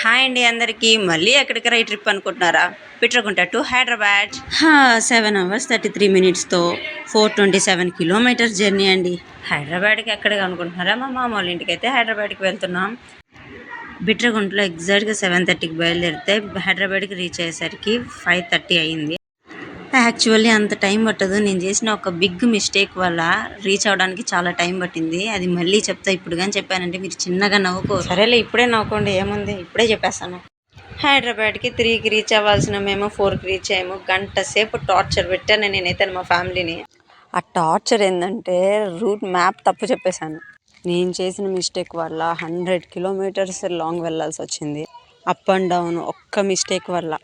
Hi అండి అందరికీ. మళ్ళీ ఎక్కడికి రై ట్రిప్ అనుకుంటున్నారా? Bitragunta to Hyderabad. Seven hours thirty three మినిట్స్తో four twenty seven kilometres journey అండి. హైదరాబాద్కి ఎక్కడికి అనుకుంటున్నారా? మా మామ వాళ్ళ ఇంటికి అయితే హైదరాబాద్కి వెళ్తున్నాం. బిట్రగుంటలో ఎగ్జాక్ట్గా సెవెన్ థర్టీకి బయలుదేరితే హైదరాబాద్కి రీచ్ అయ్యేసరికి ఫైవ్ థర్టీ అయ్యింది యాక్చువల్లీ అంత టైం పట్టదు. నేను చేసిన ఒక బిగ్ మిస్టేక్ వల్ల రీచ్ అవడానికి చాలా టైం పట్టింది. అది మళ్ళీ చెప్తా ఇప్పుడు కానీ చెప్పానంటే మీరు చిన్నగా నవ్వుకో. సరేలే ఇప్పుడే నవ్వుకోండి ఏముంది? ఇప్పుడే చెప్పేస్తాను. హైదరాబాద్కి త్రీకి రీచ్ అవ్వాల్సిన మేము ఫోర్కి రీచ్ అయ్యాము. గంట సేపు టార్చర్ పెట్టాను నేనైతే మా ఫ్యామిలీని. ఆ టార్చర్ ఏంటంటే రూట్ మ్యాప్ తప్పు చెప్పేశాను. నేను చేసిన మిస్టేక్ వల్ల హండ్రెడ్ కిలోమీటర్స్ లాంగ్ వెళ్ళాల్సి వచ్చింది. అప్ అండ్ డౌన్ ఒక్క మిస్టేక్ వల్ల.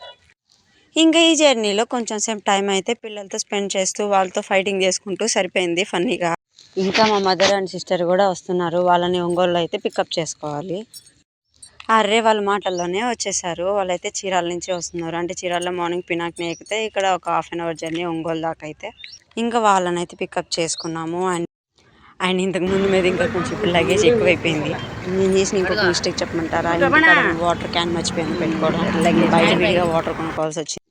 ఇంకా ఈ జర్నీలో కొంచెం సేపు టైం అయితే పిల్లలతో స్పెండ్ చేస్తూ వాళ్ళతో ఫైటింగ్ చేసుకుంటూ సరిపోయింది ఫన్నీగా. ఇంకా మా మదర్ అండ్ సిస్టర్ కూడా వస్తున్నారు. వాళ్ళని ఒంగోలు అయితే పికప్ చేసుకోవాలి. అర్రే వాళ్ళ మాటల్లోనే వచ్చేసారు. వాళ్ళైతే చీరాల నుంచి వస్తున్నారు. అంటే చీరాల్లో మార్నింగ్ పినాక్ని ఎక్కితే ఇక్కడ ఒక half an hour journey Ongole దాకా అయితే. ఇంకా వాళ్ళని అయితే పికప్ చేసుకున్నాము. అండ్ అండ్ ఇంతకు ముందు మీద ఇంకా కొంచెం లగేజ్ ఎక్కువైపోయింది. నేను చేసిన ఇంకొక మిస్టేక్ చెప్పమంటారా? వాటర్ క్యాన్ మర్చిపోయాను పెట్టుకోవడం బయట విడిగా వాటర్ కొనుక్కోవాల్సి వచ్చింది.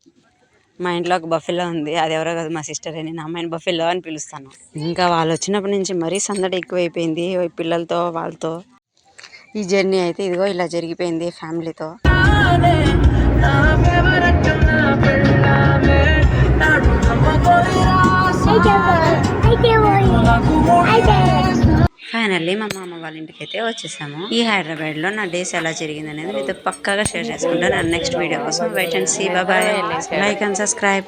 మా ఇంట్లో ఒక బఫెలో ఉంది. అది ఎవరో కాదు మా సిస్టర్ నేను అమ్మాయిని బఫెలో అని పిలుస్తాను. ఇంకా వాళ్ళు వచ్చినప్పటి నుంచి మరీ సందడి ఎక్కువైపోయింది. పిల్లలతో వాళ్ళతో. ఈ జర్నీ అయితే ఇదిగో ఇలా జరిగిపోయింది ఫ్యామిలీతో. ఫైనల్లీ మా మామ వాళ్ళ ఇంటికి అయితే వచ్చేసాము. ఈ హైదరాబాద్లో నా డేస్ ఎలా జరిగింది అనేది మీతో పక్కాగా షేర్ చేసుకుంటాను నెక్స్ట్ వీడియో కోసం wait and see bye like and subscribe